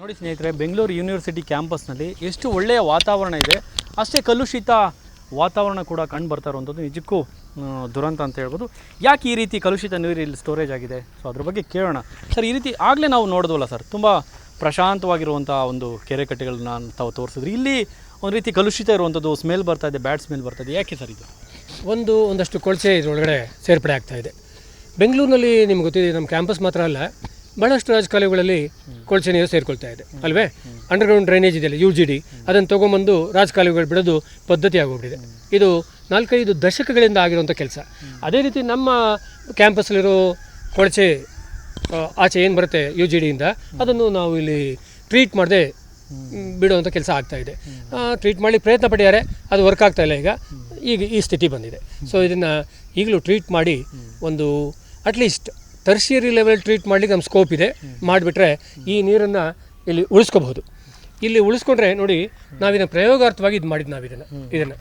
ನೋಡಿ ಸ್ನೇಹಿತರೆ, ಬೆಂಗಳೂರು ಯೂನಿವರ್ಸಿಟಿ ಕ್ಯಾಂಪಸ್ನಲ್ಲಿ ಎಷ್ಟು ಒಳ್ಳೆಯ ವಾತಾವರಣ ಇದೆ, ಅಷ್ಟೇ ಕಲುಷಿತ ವಾತಾವರಣ ಕೂಡ ಕಂಡು ಬರ್ತಾ ಇರುವಂಥದ್ದು, ನಿಜಕ್ಕೂ ದುರಂತ ಅಂತ ಹೇಳ್ಬೋದು. ಯಾಕೆ ಈ ರೀತಿ ಕಲುಷಿತ ನೀರು ಇಲ್ಲಿ ಸ್ಟೋರೇಜ್ ಆಗಿದೆ? ಸೊ ಅದ್ರ ಬಗ್ಗೆ ಕೇಳೋಣ. ಸರ್, ಈ ರೀತಿ ಆಗಲೇ ನಾವು ನೋಡಿದ್ವಲ್ಲ ಸರ್, ತುಂಬ ಪ್ರಶಾಂತವಾಗಿರುವಂಥ ಒಂದು ಕೆರೆ ಕಟ್ಟೆಗಳನ್ನ ತಾವು ತೋರಿಸಿದ್ರಿ. ಇಲ್ಲಿ ಒಂದು ರೀತಿ ಕಲುಷಿತ ಇರುವಂಥದ್ದು ಸ್ಮೆಲ್ ಬರ್ತಾ ಇದೆ ಬ್ಯಾಡ್ ಸ್ಮೆಲ್ ಬರ್ತಾ ಇದೆ, ಯಾಕೆ ಸರ್ ಇದು? ಒಂದು, ಒಂದಷ್ಟು ಕೊಳಚೆ ಇದರೊಳಗಡೆ ಸೇರ್ಪಡೆ ಆಗ್ತಾ ಇದೆ. ಬೆಂಗಳೂರಿನಲ್ಲಿ ನಿಮ್ಗೆ ಗೊತ್ತಿದೆ ನಮ್ಮ ಕ್ಯಾಂಪಸ್ ಮಾತ್ರ ಅಲ್ಲ. ಭಾಳಷ್ಟು ರಾಜಕಾಲುವೆಗಳಲ್ಲಿ ಕೊಳಚೆ ನೀರು ಸೇರಿಕೊಳ್ತಾ ಇದೆ, ಅಲ್ವೇ? ಅಂಡರ್ಗ್ರೌಂಡ್ ಡ್ರೈನೇಜ್ ಇದೆಯಲ್ಲ ಯು ಜಿ ಡಿ ಅದನ್ನು ತೊಗೊಂಬಂದು ರಾಜ ಕಾಲುವೆಗಳು ಬಿಡೋದು ಪದ್ಧತಿ ಆಗೋಗ್ಬಿಟ್ಟಿದೆ ಇದು ನಾಲ್ಕೈದು ದಶಕಗಳಿಂದ ಆಗಿರುವಂಥ ಕೆಲಸ. ಅದೇ ರೀತಿ ನಮ್ಮ ಕ್ಯಾಂಪಸ್ಲಿರೋ ಕೊಳಚೆ ಆಚೆ ಏನು ಬರುತ್ತೆ ಯು ಜಿ ಡಿಯಿಂದ ಅದನ್ನು ನಾವು ಇಲ್ಲಿ ಟ್ರೀಟ್ ಮಾಡದೆ ಬಿಡುವಂಥ ಕೆಲಸ ಆಗ್ತಾ ಇದೆ. ಟ್ರೀಟ್ ಮಾಡಿ ಪ್ರಯತ್ನ ಪಟ್ಟಿದ್ದಾರೆ, ಅದು ವರ್ಕ್ ಆಗ್ತಾ ಇಲ್ಲ ಈಗ. ಈಗ ಈ ಸ್ಥಿತಿ ಬಂದಿದೆ. ಸೊ ಇದನ್ನು ಈಗಲೂ ಟ್ರೀಟ್ ಮಾಡಿ ಒಂದು ಅಟ್ಲೀಸ್ಟ್ ಟರ್ಷಿಯರಿ ಲೆವೆಲ್ ಟ್ರೀಟ್ ಮಾಡಲಿಕ್ಕೆ ನಮ್ಮ ಸ್ಕೋಪ್ ಇದೆ. ಮಾಡಿಬಿಟ್ರೆ ಈ ನೀರನ್ನು ಇಲ್ಲಿ ಉಳಿಸ್ಕೋಬಹುದು. ಇಲ್ಲಿ ಉಳಿಸ್ಕೊಂಡ್ರೆ ನೋಡಿ ನಾವಿನ ಪ್ರಯೋಗಾರ್ಥವಾಗಿ ಇದು ಮಾಡಿದ್ದು ನಾವು ಇದನ್ನು. ಇದನ್ನು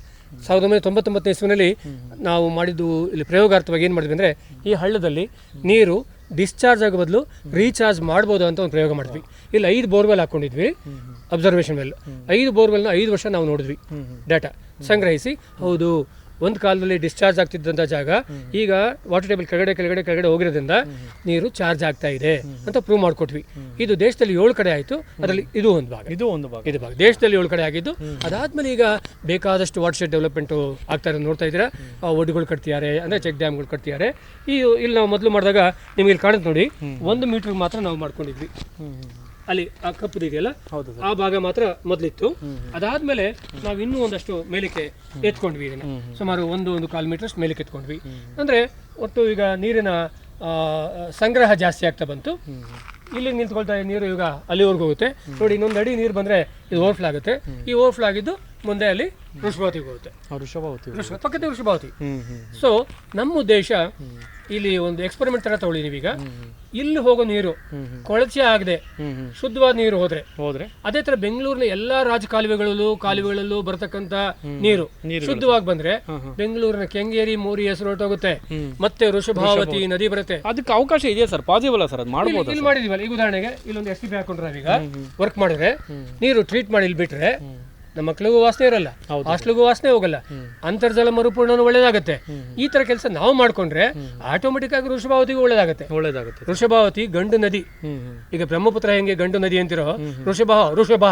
ಸಾವಿರದ ಒಂಬೈನೂರ ತೊಂಬತ್ತೊಂಬತ್ತನೇ ಇಸ್ವಿನಲ್ಲಿ ನಾವು ಮಾಡಿದ್ದು ಇಲ್ಲಿ ಪ್ರಯೋಗಾರ್ಥವಾಗಿ ಏನು ಮಾಡಿದ್ವಿ ಅಂದರೆ ಈ ಹಳ್ಳದಲ್ಲಿ ನೀರು ಡಿಸ್ಚಾರ್ಜ್ ಆಗೋ ಬದಲು ರೀಚಾರ್ಜ್ ಮಾಡ್ಬೋದು ಅಂತ ಒಂದು ಪ್ರಯೋಗ ಮಾಡಿದ್ವಿ. ಇಲ್ಲಿ ಐದು ಬೋರ್ವೆಲ್ ಹಾಕ್ಕೊಂಡಿದ್ವಿ ಅಬ್ಸರ್ವೇಷನ್ ವೆಲ್ ಐದು ಬೋರ್ವೆಲ್ನ ಐದು ವರ್ಷ ನಾವು ನೋಡಿದ್ವಿ ಡಾಟಾ ಸಂಗ್ರಹಿಸಿ. ಹೌದು ಒಂದು ಕಾಲದಲ್ಲಿ ಡಿಸ್ಚಾರ್ಜ್ ಆಗ್ತಿದ್ದಂಥ ಜಾಗ ಈಗ ವಾಟರ್ ಟೇಬಲ್ ಕೆಳಗಡೆ ಕೆಳಗಡೆ ಕೆಳಗಡೆ ಹೋಗಿರೋದ್ರಿಂದ ನೀರು ಚಾರ್ಜ್ ಆಗ್ತಾ ಇದೆ ಅಂತ ಪ್ರೂವ್ ಮಾಡಿಕೊಟ್ವಿ. ಇದು ದೇಶದಲ್ಲಿ ಏಳು ಕಡೆ ಆಯಿತು ಅದರಲ್ಲಿ ಇದು ಒಂದು ಭಾಗ. ಇದು ಒಂದು ಭಾಗ. ಇದು ಭಾಗ. ದೇಶದಲ್ಲಿ ಏಳು ಕಡೆ ಆಗಿದ್ದು ಅದಾದ್ಮೇಲೆ ಈಗ ಬೇಕಾದಷ್ಟು ವಾಟರ್ ಶೆಡ್ ಡೆವಲಪ್ಮೆಂಟು ಆಗ್ತಾ ಇರೋದು ನೋಡ್ತಾ ಇದ್ದೀರಾ? ಆ ಒಡ್ಡುಗಳು ಕಟ್ತಿದ್ದಾರೆ ಅಂದರೆ ಚೆಕ್ ಡ್ಯಾಮ್ಗಳು ಕಟ್ತಿದ್ದಾರೆ. ಈ ಇಲ್ಲಿ ನಾವು ಮೊದಲು ಮಾಡಿದಾಗ ನಿಮಗೆ ಇಲ್ಲಿ ಕಾಣುತ್ತೆ ನೋಡಿ ಒಂದು ಮೀಟರ್ ಮಾತ್ರ ನಾವು ಮಾಡ್ಕೊಂಡಿದ್ವಿ. ಅಲ್ಲಿ ಆ ಕಪ್ಪು ಇದೆಯಲ್ಲ ಹೌದು ಆ ಭಾಗ ಮಾತ್ರ ಮೊದಲಿತ್ತು. ಅದಾದ್ಮೇಲೆ ನಾವು ಇನ್ನೂ ಒಂದಷ್ಟು ಮೇಲಕ್ಕೆ ಎತ್ಕೊಂಡ್ವಿ ಇದನ್ನ. ಸುಮಾರು ಒಂದು ಒಂದು ಕಾಲು ಮೀಟರ್ ಮೇಲಕ್ಕೆ ಎತ್ಕೊಂಡ್ವಿ. ಅಂದ್ರೆ ಒಟ್ಟು ಈಗ ನೀರಿನ ಆ, ಸಂಗ್ರಹ ಜಾಸ್ತಿ ಆಗ್ತಾ ಬಂತು. ಇಲ್ಲಿ ನಿಂತ್ಕೊಳ್ತಾ ಇದ್ದ ನೀರು ಈಗ ಅಲ್ಲಿವರೆಗೂ ಹೋಗುತ್ತೆ. ನೋಡಿ ಇನ್ನೊಂದು ಅಡಿ ನೀರು ಬಂದ್ರೆ ಇದು ಓವರ್ಫ್ಲೋ ಆಗುತ್ತೆ. ಈ ಓವರ್ಫ್ಲೋ ಆಗಿದ್ದು ಮುಂದೆ ಅಲ್ಲಿ ವೃಷಭಾವತಿಗೆ ಹೋಗುತ್ತೆ. ಪಕ್ಕದ ವೃಷಭಾವತಿ ಸೊ ನಮ್ಮ ಉದ್ದೇಶ ಇಲ್ಲಿ ಒಂದು ಎಕ್ಸ್ಪೆರಿಮೆಂಟ್ ತರ ತಗೊಳ್ಳಿ ನೀವೀಗ. ಇಲ್ಲಿ ಹೋಗೋ ನೀರು ಕೊಳಚೆ ಆಗದೆ ಶುದ್ಧವಾದ ನೀರು ಹೋದ್ರೆ ಹೋದ್ರೆ? ಅದೇ ತರ ಬೆಂಗಳೂರಿನ ಎಲ್ಲಾ ರಾಜ ಕಾಲುವೆಗಳಲ್ಲೂ ಕಾಲುವೆಗಳಲ್ಲೂ ಬರತಕ್ಕಂತ ನೀರು ಶುದ್ಧವಾಗಿ ಬಂದ್ರೆ. ಬೆಂಗಳೂರಿನ ಕೆಂಗೇರಿ ಮೋರಿ ಹೆಸರು ಹೊರಟೋಗುತ್ತೆ ಮತ್ತೆ ವೃಷಭಾವತಿ ನದಿ ಬರುತ್ತೆ. ಅದಕ್ಕೆ ಅವಕಾಶ ಇದೆಯಾ ಸರ್? Possible sir? ಅದು ಮಾಡಬಹುದು ಇಲ್ಲಿ ಮಾಡಿದೀವಲ್ಲ. ಈಗ ಉದಾಹರಣೆಗೆ ಇಲ್ಲೊಂದು ಎಸ್ ಟಿ ಪಿ ಹಾಕೊಂಡ್ರೆ ಈಗ ವರ್ಕ್ ಮಾಡಿದ್ರೆ ನೀರು ಟ್ರೀಟ್ ಮಾಡಿ ಇಲ್ಲಿ ಬಿಟ್ರೆ ನಮ್ಮ ಮಕ್ಳಿಗೂ ವಾಸನೆ ಇರಲ್ಲ. ಹಾಸ್ಟ್ಲಿಗೂ ವಾಸನೆ ಹೋಗಲ್ಲ. ಅಂತರ್ಜಲ ಮರುಪೂರ್ಣನೂ ಒಳ್ಳೇದಾಗುತ್ತೆ. ಈ ತರ ಕೆಲಸ ನಾವು ಮಾಡ್ಕೊಂಡ್ರೆ ಆಟೋಮೆಟಿಕ್ ಆಗಿ ವೃಷಭಾವತಿಗೂ ಒಳ್ಳೇದಾಗುತ್ತೆ. ಒಳ್ಳೇದಾಗುತ್ತೆ. ವೃಷಭಾವತಿ ಗಂಡು ನದಿ. ಈಗ ಬ್ರಹ್ಮಪುತ್ರ ಹೆಂಗೆ ಗಂಡು ನದಿ ಅಂತಿರೋ? ಋಷಭ ವೃಷಭ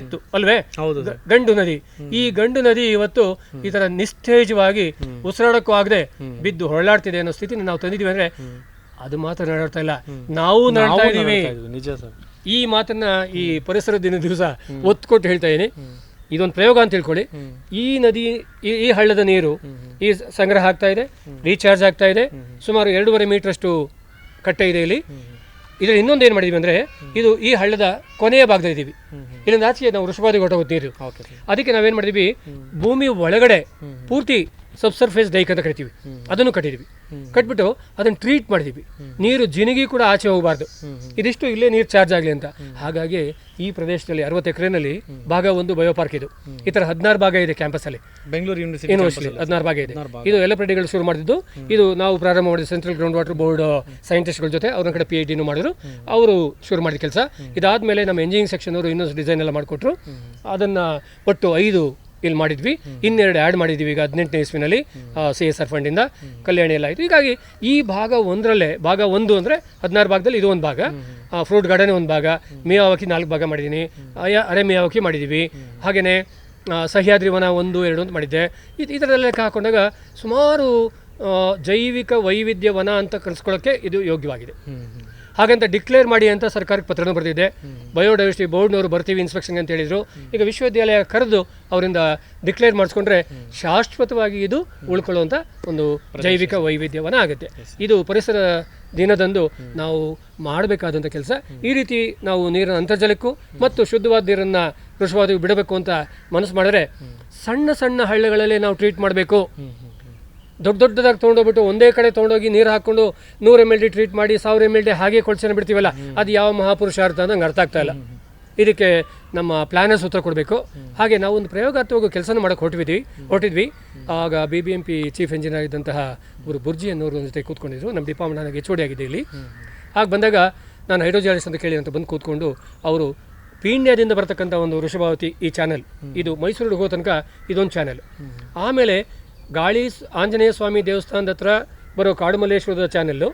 ಎತ್ತು ಅಲ್ವೇ? ಹೌದು ಗಂಡು ನದಿ. ಈ ಗಂಡು ನದಿ ಇವತ್ತು ಈ ತರ ನಿಸ್ತೇಜವಾಗಿ ಉಸಿರಾಡಕ್ಕೂ ಆಗದೆ ಬಿದ್ದು ಹೊರಳಾಡ್ತಿದೆ ಅನ್ನೋ ಸ್ಥಿತಿ ನಾವು ತಂದಿದೀವಿ ಅಂದ್ರೆ ಅದು ಮಾತ್ರ ನಡಾಡ್ತಾ ಇಲ್ಲ. ನಾವು ನಡ್ತಾ ಇದೀವಿ. ನಿಜ ಸರ್. ಈ ಮಾತನ್ನ ಈ ಪರಿಸರ ದಿನ ದಿವಸ ಒತ್ತು ಕೊಟ್ಟು ಹೇಳ್ತಾ ಇದೀನಿ. ಇದೊಂದು ಪ್ರಯೋಗ ಅಂತ ತಿಳ್ಕೊಳ್ಳಿ. ಈ ನದಿ ಈ- ಈ ಹಳ್ಳದ ನೀರು ಈ ಸಂಗ್ರಹ ಆಗ್ತಾ ಇದೆ ರೀಚಾರ್ಜ್ ಆಗ್ತಾ ಇದೆ. ಸುಮಾರು ಎರಡೂವರೆ ಮೀಟರ್ ಅಷ್ಟು ಕಟ್ಟೆ ಇದೆ ಇಲ್ಲಿ. ಇದ್ರಲ್ಲಿ ಇನ್ನೊಂದು ಏನು ಮಾಡಿದೀವಿ ಅಂದ್ರೆ ಇದು ಈ ಹಳ್ಳದ ಕೊನೆಯ ಭಾಗದಲ್ಲಿ ಇದೀವಿ. ಇಲ್ಲಿಂದ ಆಚೆ ನಾವು ವೃಷಭಾದಿ ಹೊರಟೋಗುತ್ತೆ ನೀರು ಅದಕ್ಕೆ ನಾವೇನು ಮಾಡಿದೀವಿ? ಭೂಮಿ ಒಳಗಡೆ ಪೂರ್ತಿ ಸಬ್ಸರ್ಫೇಸ್ ಡೈಕ್ ಅಂತ ಕರಿತೀವಿ. ಅದನ್ನು ಕಟ್ಟಿದೀವಿ. ಕಟ್ಬಿಟ್ಟು ಅದನ್ನು ಟ್ರೀಟ್ ಮಾಡಿದೀವಿ. ನೀರು ಜಿನಗಿ ಕೂಡ ಆಚೆ ಹೋಗಬಾರ್ದು. ಇದಿಷ್ಟು ಇಲ್ಲೇ ನೀರು ಚಾರ್ಜ್ ಆಗಲಿ ಅಂತ. ಹಾಗಾಗಿ ಈ ಪ್ರದೇಶದಲ್ಲಿ ಅರವತ್ತು ಎಕರೆನಲ್ಲಿ ಭಾಗ ಒಂದು ಬಯೋಪಾರ್ಕ್ ಇದು. ಈ ತರ ಹದಿನಾರು ಭಾಗ ಇದೆ ಕ್ಯಾಂಪಸ್ ಅಲ್ಲಿ ಬೆಂಗಳೂರು ಯೂನಿವರ್ಸಿಟಿ ಯೂನಿವರ್ಸಿಟಿ ಹದಿನಾರು ಭಾಗ ಇದೆ. ಇದು ಎಲ್ಲ ಪ್ರಡಿಗಳು ಶುರು ಮಾಡಿದ್ದು. ಇದು ನಾವು ಪ್ರಾರಂಭ ಮಾಡಿದ ಸೆಂಟ್ರಲ್ ಗ್ರೌಂಡ್ ವಾಟರ್ ಬೋರ್ಡ್ ಸೈಂಟಿಸ್ಟ್ಗಳ ಜೊತೆ ಅವ್ರ ಕಡೆ ಪಿ ಎಚ್ ಡಿನೂ ಮಾಡಿದ್ರು. ಅವರು ಶುರು ಮಾಡಿದ ಕೆಲಸ. ಇದಾದ್ಮೇಲೆ ನಮ್ಮ ಇಂಜಿನಿಯರಿಂಗ್ ಸೆಕ್ಷನ್ ಅವರು ಇನ್ನೊಂದು ಡಿಸೈನ್ ಎಲ್ಲ ಮಾಡಿಕೊಟ್ರು. ಅದನ್ನ ಒಟ್ಟು ಐದು ಇಲ್ಲಿ ಮಾಡಿದ್ವಿ. ಇನ್ನೆರಡು ಆ್ಯಡ್ ಮಾಡಿದ್ವಿ ಈಗ ಹದಿನೆಂಟನೇ ಇಸ್ವಿನಲ್ಲಿ ಸಿ ಎಸ್ ಆರ್ ಫಂಡಿಂದ ಕಲ್ಯಾಣಿ ಎಲ್ಲ ಆಯಿತು. ಹೀಗಾಗಿ ಈ ಭಾಗ ಒಂದರಲ್ಲೇ, ಭಾಗ ಒಂದು ಅಂದರೆ ಹದಿನಾರು ಭಾಗದಲ್ಲಿ ಇದು ಒಂದು ಭಾಗ. ಫ್ರೂಟ್ ಗಾರ್ಡನ್ ಒಂದು ಭಾಗ. ಮೇಯಾವಕಿ ನಾಲ್ಕು ಭಾಗ ಮಾಡಿದ್ದೀನಿ. ಅರೆ ಮೇಯಾವಕಿ ಮಾಡಿದ್ದೀವಿ. ಹಾಗೆಯೇ ಸಹ್ಯಾದ್ರಿ ವನ ಒಂದು, ಎರಡು ಅಂತ ಮಾಡಿದ್ದೆ. ಇದು ಈ ಥರದೆಲ್ಲ ಲೆಕ್ಕ ಹಾಕೊಂಡಾಗ ಸುಮಾರು ಜೈವಿಕ ವೈವಿಧ್ಯ ವನ ಅಂತ ಕರೆಸ್ಕೊಳ್ಳೋಕ್ಕೆ ಇದು ಯೋಗ್ಯವಾಗಿದೆ. ಹಾಗಂತ ಡಿಕ್ಲೇರ್ ಮಾಡಿ ಅಂತ ಸರ್ಕಾರಕ್ಕೆ ಪತ್ರನೂ ಬರೆದಿದೆ. ಬಯೋಡೈವರ್ಸಿಟಿ ಬೋರ್ಡ್ನವರು ಬರ್ತೀವಿ ಇನ್ಸ್ಪೆಕ್ಷನ್ ಅಂತ ಹೇಳಿದರು. ಈಗ ವಿಶ್ವವಿದ್ಯಾಲಯ ಕರೆದು ಅವರಿಂದ ಡಿಕ್ಲೇರ್ ಮಾಡಿಸ್ಕೊಂಡ್ರೆ ಶಾಶ್ವತವಾಗಿ ಇದು ಉಳ್ಕೊಳ್ಳುವಂಥ ಒಂದು ಜೈವಿಕ ವೈವಿಧ್ಯವನ ಆಗುತ್ತೆ. ಇದು ಪರಿಸರ ದಿನದಂದು ನಾವು ಮಾಡಬೇಕಾದಂಥ ಕೆಲಸ. ಈ ರೀತಿ ನಾವು ನೀರಿನ ಅಂತರ್ಜಲಕ್ಕೂ ಮತ್ತು ಶುದ್ಧವಾದ ನೀರನ್ನು ಕೃಷಿವಾದಿಗೆ ಬಿಡಬೇಕು ಅಂತ ಮನಸ್ಸು ಮಾಡಿದ್ರೆ ಸಣ್ಣ ಸಣ್ಣ ಹಳ್ಳಿಗಳಲ್ಲಿ ನಾವು ಟ್ರೀಟ್ ಮಾಡಬೇಕು. ದೊಡ್ಡ ದೊಡ್ಡದಾಗಿ ತೊಗೊಂಡೋಗ್ಬಿಟ್ಟು ಒಂದೇ ಕಡೆ ತೊಗೊಂಡೋಗಿ ನೀರು ಹಾಕೊಂಡು ನೂರು ಎಂ ಎಲ್ ಡಿ ಟ್ರೀಟ್ ಮಾಡಿ ಸಾವಿರ ಎಂ ಎಲ್ ಡಿ ಹಾಗೆ ಕೊಳ್ಸನ ಬಿಡ್ತೀವಲ್ಲ ಅದು ಯಾವ ಮಹಾಪುರುಷಾರ್ಥ ಅಂತ ನಂಗೆ ಅರ್ಥ ಆಗ್ತಾ ಇಲ್ಲ. ಇದಕ್ಕೆ ನಮ್ಮ ಪ್ಲಾನರ್ಸ್ ಉತ್ತರ ಕೊಡಬೇಕು. ಹಾಗೆ ನಾವು ಒಂದು ಪ್ರಯೋಗಾತ್ಮಕ ಕೆಲಸನ ಮಾಡೋಕೆ ಹೊರಟಿದ್ವಿ ಹೊರಟಿದ್ವಿ. ಆಗ B B M P chief engineer ಇದ್ದಂತಹ ಅವರು ಬುರ್ಜಿ ಅನ್ನೋರು ಜೊತೆ ಕೂತ್ಕೊಂಡಿದ್ರು. ನಮ್ಮ ಡಿಪಾರ್ಟ್ಮೆಂಟ್ ನನಗೆ ಎಚ್ ಆಗಿದೆ ಇಲ್ಲಿ. ಹಾಗೆ ಬಂದಾಗ ನಾನು ಹೈಡ್ರೋಜಿಯಾಲಿಸ್ ಅಂತ ಕೇಳಿ ಅಂತ ಬಂದು ಕೂತ್ಕೊಂಡು ಅವರು ಪೀಣ್ಯದಿಂದ ಬರ್ತಕ್ಕಂಥ ಒಂದು ವೃಷಭಾವತಿ ಈ ಚಾನೆಲ್ ಇದು ಮೈಸೂರು ಹೋಗೋ ತನಕ ಇದೊಂದು ಚಾನೆಲ್ ಆಮೇಲೆ ಗಾಳಿ ಆಂಜನೇಯ ಸ್ವಾಮಿ ದೇವಸ್ಥಾನದ ಹತ್ರ ಬರೋ ಕಾಡುಮಲ್ಲೇಶ್ವರದ ಚಾನೆಲ್ಲು,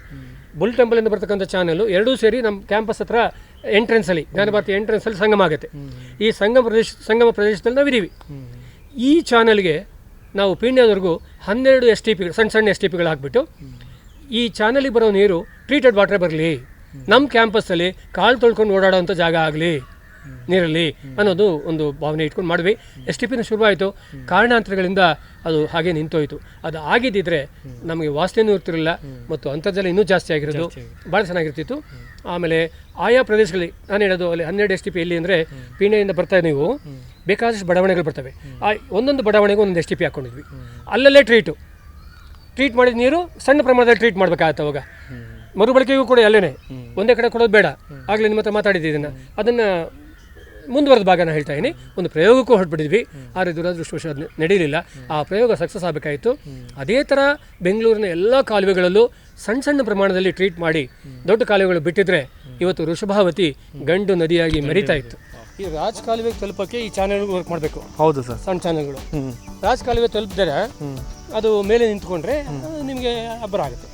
ಬುಲ್ ಟೆಂಪಲಿಂದ ಬರ್ತಕ್ಕಂಥ ಚಾನೆಲ್ಲು ಎರಡೂ ಸೇರಿ ನಮ್ಮ ಕ್ಯಾಂಪಸ್ ಹತ್ರ ಎಂಟ್ರೆನ್ಸಲ್ಲಿ, ಜ್ಞಾನಭಾರತಿ ಎಂಟ್ರೆನ್ಸಲ್ಲಿ ಸಂಗಮ ಆಗುತ್ತೆ. ಈ ಸಂಗಮ ಪ್ರದೇಶ, ಸಂಗಮ ಪ್ರದೇಶದಲ್ಲಿ ನಾವಿದ್ದೀವಿ. ಈ ಚಾನೆಲ್ಗೆ ನಾವು ಪೀಣ್ಯದವರೆಗೂ ಹನ್ನೆರಡು ಎಸ್ ಟಿ ಪಿಗಳು ಸಣ್ಣ ಸಣ್ಣ ಎಸ್ ಟಿ ಪಿಗಳು ಹಾಕ್ಬಿಟ್ಟು, ಈ ಚಾನಲಿಗೆ ಬರೋ ನೀರು ಟ್ರೀಟೆಡ್ ವಾಟ್ರೇ ಬರಲಿ. ನಮ್ಮ ಕ್ಯಾಂಪಸ್ಸಲ್ಲಿ ಕಾಲು ತೊಳ್ಕೊಂಡು ಓಡಾಡೋವಂಥ ಜಾಗ ಆಗಲಿ. ನೀರಲ್ಲಿ ಅನ್ನೋದು ಒಂದು ಭಾವನೆ ಇಟ್ಕೊಂಡು ಮಾಡಿದ್ವಿ ಎಸ್ ಟಿ ಪಿನ ಶುರುವಾಯಿತು. ಕಾರಣಾಂತರಗಳಿಂದ ಅದು ಹಾಗೆ ನಿಂತೋಯ್ತು. ಅದು ಆಗಿದ್ದಿದ್ರೆ ನಮಗೆ ವಾಸನೆಯೂ ಇರ್ತಿರಲಿಲ್ಲ ಮತ್ತು ಅಂತರ್ಜಲ ಇನ್ನೂ ಜಾಸ್ತಿ ಆಗಿರೋದು ಭಾಳ ಚೆನ್ನಾಗಿರ್ತಿತ್ತು. ಆಮೇಲೆ ಆಯಾ ಪ್ರದೇಶಗಳಲ್ಲಿ ನಾನು ಹೇಳೋದು ಅಲ್ಲಿ ಹನ್ನೆರಡು ಎಸ್ ಟಿ ಪಿ ಎಲ್ಲಿ ಅಂದರೆ ಪೀಣೆಯಿಂದ ಬರ್ತಾ ನೀವು. ಬೇಕಾದಷ್ಟು ಬಡಾವಣೆಗಳು ಬರ್ತವೆ. ಆ ಒಂದೊಂದು ಬಡಾವಣೆಗೂ ಒಂದೊಂದು ಎಸ್ ಟಿ ಪಿ ಹಾಕ್ಕೊಂಡಿದ್ವಿ ಅಲ್ಲಲ್ಲೇ ಟ್ರೀಟು ಟ್ರೀಟ್ ಮಾಡಿದ ನೀರು ಸಣ್ಣ ಪ್ರಮಾಣದಲ್ಲಿ ಟ್ರೀಟ್ ಮಾಡಬೇಕಾಗತ್ತೆ ಅವಾಗ. ಮರುಬಳಕೆಗೂ ಕೂಡ ಅಲ್ಲೇ ಒಂದೇ ಕಡೆ ಕೊಡೋದು ಬೇಡ. ಆಗಲೇ ನಿಮ್ಮ ಹತ್ರ ಮಾತಾಡಿದ್ದೆ ಇದನ್ನು. ಅದನ್ನು ಮುಂದುವರೆದ ಭಾಗ ನಾನು ಹೇಳ್ತಾ ಇದ್ದೀನಿ ಒಂದು ಪ್ರಯೋಗಕ್ಕೂ ಹೊರಟ್ಬಿಟ್ಟಿದ್ವಿ. ಆದರೆ ದುರದೃಷ್ಟವಶ ಅದು ನಡೀಲಿಲ್ಲ. ಆ ಪ್ರಯೋಗ ಸಕ್ಸಸ್ ಆಗಬೇಕಾಯಿತು. ಅದೇ ಥರ ಬೆಂಗಳೂರಿನ ಎಲ್ಲ ಕಾಲುವೆಗಳಲ್ಲೂ ಸಣ್ಣ ಸಣ್ಣ ಪ್ರಮಾಣದಲ್ಲಿ ಟ್ರೀಟ್ ಮಾಡಿ ದೊಡ್ಡ ಕಾಲುವೆಗಳು ಬಿಟ್ಟಿದ್ರೆ ಇವತ್ತು ವೃಷಭಾವತಿ ಗಂಡು ನದಿಯಾಗಿ ಮರಿತಾ ಇತ್ತು. ಈ ರಾಜ್ ಕಾಲುವೆಗೆ ತಲುಪಕ್ಕೆ ಈ ಚಾನೆಲ್ ವರ್ಕ್ ಮಾಡಬೇಕು. ಹೌದು ಸರ್. ಸಣ್ಣ ಚಾನೆಲ್ಗಳು ರಾಜ್ ಕಾಲುವೆ ತಲುಪಿದರೆ ಅದು ಮೇಲೆ ನಿಂತ್ಕೊಂಡ್ರೆ ನಿಮಗೆ ಅಬ್ಬರ ಆಗುತ್ತೆ.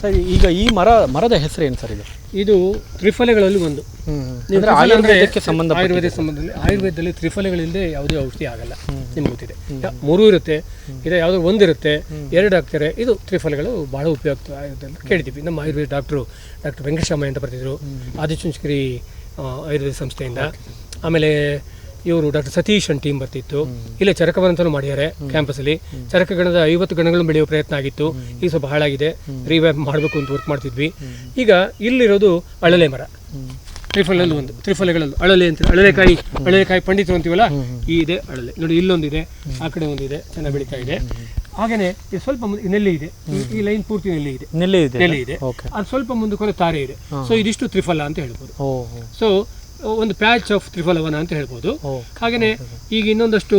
ಸರ್ ಈಗ ಈ ಮರ ಮರದ ಹೆಸರು ಏನು ಸರ್ ಇದು? ಇದು ತ್ರಿಫಲೆಗಳಲ್ಲಿ ಒಂದು. ಅಂದ್ರೆ ಆಯುರ್ವೇದಕ್ಕೆ ಸಂಬಂಧ ಆಯುರ್ವೇದ ಸಂಬಂಧದಲ್ಲಿ ಆಯುರ್ವೇದದಲ್ಲಿ ತ್ರಿಫಲೆಗಳಿಲ್ಲದೆ ಯಾವುದೇ ಔಷಧಿ ಆಗಲ್ಲ ನಿಮ್ಗೆ ಗೊತ್ತಿದೆ. ಮೂರು ಇರುತ್ತೆ ಇದು ಯಾವುದೋ ಒಂದಿರುತ್ತೆ ಎರಡು ಹಾಕ್ತಾರೆ. ಇದು ತ್ರಿಫಲೆಗಳು ಬಹಳ ಉಪಯುಕ್ತ ಅಂತ ಕೇಳಿದ್ದೀವಿ. ನಮ್ಮ ಆಯುರ್ವೇದ ಡಾಕ್ಟ್ರು ಡಾಕ್ಟರ್ ವೆಂಕಟೇಶಮ್ಮ ಅಂತ ಬರ್ತಿದ್ರು ಆದಿಚುಂಚಕರಿ ಆಯುರ್ವೇದ ಸಂಸ್ಥೆಯಿಂದ. ಆಮೇಲೆ ಇವರು ಡಾಕ್ಟರ್ ಸತೀಶ್ ಅಂತ ಟೀಮ್ ಬರ್ತಿತ್ತು. ಇಲ್ಲೇ ಚರಕವನ ಅಂತಲೂ ಮಾಡಿದ್ದಾರೆ ಕ್ಯಾಂಪಸಲ್ಲಿ ಚರಕ ಗಣದ ಐವತ್ತು ಗಣಗಳನ್ನು ಬೆಳೆಯುವ ಪ್ರಯತ್ನ ಆಗಿತ್ತು. ಈಗ ಸ್ವಲ್ಪ ಹಾಳಾಗಿದೆ. ರಿವ್ಯಾಪ್ ಮಾಡಬೇಕು ಅಂತ ವರ್ಕ್ ಮಾಡ್ತಿದ್ವಿ. ಈಗ ಇಲ್ಲಿರೋದು ಅಳಲೆ ಮರ. ತ್ರಿಫಲಲ್ಲಿ ಒಂದು ತ್ರಿಫಲೆಗಳಲ್ಲಿ ಅಳಲೆ ಅಂತ ಅಳಲೆಕಾಯಿ ಅಳಲೆಕಾಯಿ ಪಂಡಿತರು ಅಂತೀವಲ್ಲ? ಈ ಇದೆ ಅಳಲೆ. ನೋಡಿ ಇಲ್ಲೊಂದಿದೆ ಆ ಕಡೆ ಒಂದಿದೆ ಚೆನ್ನಾಗಿ ಬೆಳೀತಾ ಇದೆ. ಹಾಗೇನೆ ಇದು ಸ್ವಲ್ಪ ಮುಂದೆ ನೆಲ್ಲಿ ಇದೆ. ಈ- ಲೈನ್ ಪೂರ್ತಿ ನೆಲ್ಲಿ ಇದೆ. ನೆಲ್ಲಿ ಇದೆ. ನೆಲ್ಲಿ ಇದೆ. ಅದು ಸ್ವಲ್ಪ ಮುಂದಕ್ಕೆ ತಾರೆ ಇದೆ. ಸೊ ಇದಿಷ್ಟು ತ್ರಿಫಲ ಅಂತ ಹೇಳ್ಬೋದು. ಸೊ ಒಂದು ಪ್ಯಾಚ್ ಆಫ್ ತ್ರಿಫಲವನ ಅಂತ ಹೇಳ್ಬೋದು. ಹಾಗೆನೆ ಹಾಗೇನೆ ಈಗ ಇನ್ನೊಂದಷ್ಟು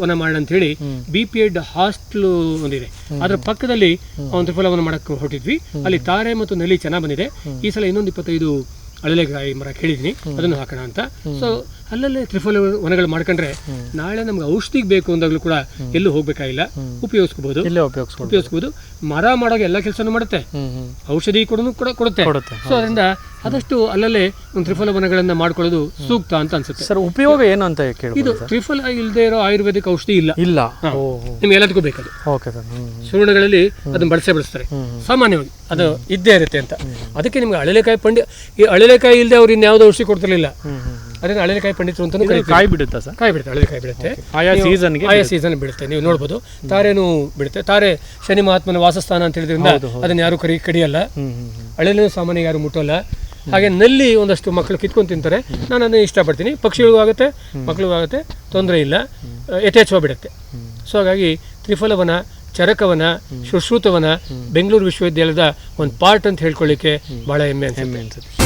ವನ ಮಾಡೋಣ ಅಂತ ಹೇಳಿ ಬಿ ಪಿ ಎಡ್ ಹಾಸ್ಟೆಲ್ ಒಂದಿದೆ. ಅದರ ಪಕ್ಕದಲ್ಲಿ ಒಂದು ತ್ರಿಫಲವನ್ನು ಮಾಡಕ್ಕೆ ಹೊರಟಿದ್ವಿ. ಅಲ್ಲಿ ತಾರೆ ಮತ್ತು ನಲ್ಲಿ ಚೆನ್ನಾಗಿ ಬಂದಿದೆ. ಈ ಸಲ ಇನ್ನೊಂದು ಇಪ್ಪತ್ತೈದು ಅಳಲೆಕಾಯಿ ಮರ ಕೇಳಿದ್ದೀನಿ. ಅದನ್ನು ಹಾಕೋಣ ಅಂತ. ಸೊ ಅಲ್ಲಲ್ಲೇ ತ್ರಿಫಲ ವನಗಳು ಮಾಡ್ಕೊಂಡ್ರೆ ನಾಳೆ ನಮ್ಗೆ ಔಷಧಿಗೆ ಬೇಕು ಅಂದಾಗಲೂ ಕೂಡ ಎಲ್ಲೂ ಹೋಗ್ಬೇಕಾಗಿಲ್ಲ. ಉಪಯೋಗಿಸ್ಕೋಬಹುದು ಉಪಯೋಗಿಸ್ಬೋದು ಮರ ಮಾಡೋ ಎಲ್ಲ ಕೆಲಸನೂ ಮಾಡುತ್ತೆ. ಔಷಧಿ ಕೂಡ ಕೂಡ ಕೊಡುತ್ತೆ. ಸೊ ಅದರಿಂದ ಆದಷ್ಟು ಅಲ್ಲಲ್ಲೇ ಒಂದು ತ್ರಿಫಲ ವನಗಳನ್ನ ಮಾಡ್ಕೊಳ್ಳೋದು ಸೂಕ್ತ ಅಂತ ಅನ್ಸುತ್ತೆ. ಸರ್ ಉಪಯೋಗ ಏನು ಅಂತ ಇದು ತ್ರಿಫಲ ಇಲ್ಲದೆ ಇರೋ ಆಯುರ್ವೇದಿಕ್ ಔಷಧಿ ಇಲ್ಲ. ಇಲ್ಲ. ನಿಮ್ಗೆ ಎಲ್ಲದಕ್ಕೂ ಬೇಕದು. ಸುವರ್ಣಗಳಲ್ಲಿ ಅದನ್ನ ಬಳಸೇ ಬಳಸ್ತಾರೆ. ಸಾಮಾನ್ಯವಾಗಿ ಅದು ಇದ್ದೇ ಇರುತ್ತೆ ಅಂತ. ಅದಕ್ಕೆ ನಿಮ್ಗೆ ಅಳಲೆಕಾಯಿ ಪಂಡಿ ಈ ಅಳಲೆಕಾಯಿ ಇಲ್ಲದೆ ಅವ್ರು ಇನ್ಯಾವುದೋ ಔಷಧಿ ಕೊಡ್ತಿರ್ಲಿಲ್ಲ. ಅದನ್ನ ಅಳಲೆಕಾಯಿ ಪಂಡಿತರು ಅಂತ ಕಾಯಿ ಬಿಡುತ್ತಾ ಸರ್? ಕಾಯಿ ಬಿಡುತ್ತೆ ಅಳಲೆಕಾಯಿ ಬಿಡುತ್ತೆ. ಆಯಾ ಸೀಸನ್ ಸೀಸನ್ಗೆ ಆಯಾ ಸೀಸನ್ ಬಿಡುತ್ತೆ ನೀವು ನೋಡ್ಬೋದು. ತಾರೇನು ಬಿಡುತ್ತೆ. ತಾರೆ ಶನಿ ಮಹಾತ್ಮನ ವಾಸಸ್ಥಾನ ಅಂತ ಹೇಳಿದ್ರಿಂದ ಅದನ್ನ ಯಾರು ಕರಿ ಕಡಿಯಲ್ಲ. ಅಳೆನೂ ಸಾಮಾನ್ಯ ಯಾರು ಮುಟ್ಟಲ್ಲ. ಹಾಗೆ ನಲ್ಲಿ ಒಂದಷ್ಟು ಮಕ್ಕಳು ಕಿತ್ಕೊಂಡು ತಿಂತಾರೆ. ನಾನು ಅದನ್ನ ಇಷ್ಟಪಡ್ತೀನಿ. ಪಕ್ಷಿಗಳಿಗೂ ಆಗುತ್ತೆ ಮಕ್ಕಳಿಗೂ ಆಗುತ್ತೆ ತೊಂದರೆ ಇಲ್ಲ. ಯಥೇಚ್ಛವಾಗಿ ಬಿಡುತ್ತೆ. ಸೊ ಹಾಗಾಗಿ ತ್ರಿಫಲವನ ಚರಕವನ ಶುಶ್ರೂತವನ ಬೆಂಗಳೂರು ವಿಶ್ವವಿದ್ಯಾಲಯದ ಒಂದು ಪಾರ್ಟ್ ಅಂತ ಹೇಳ್ಕೊಳ್ಳಿಕ್ಕೆ ಬಹಳ ಹೆಮ್ಮೆ ಅನ್ಸುತ್ತೆ. ಹೆಮ್ಮೆ ಅನ್ಸುತ್ತೆ.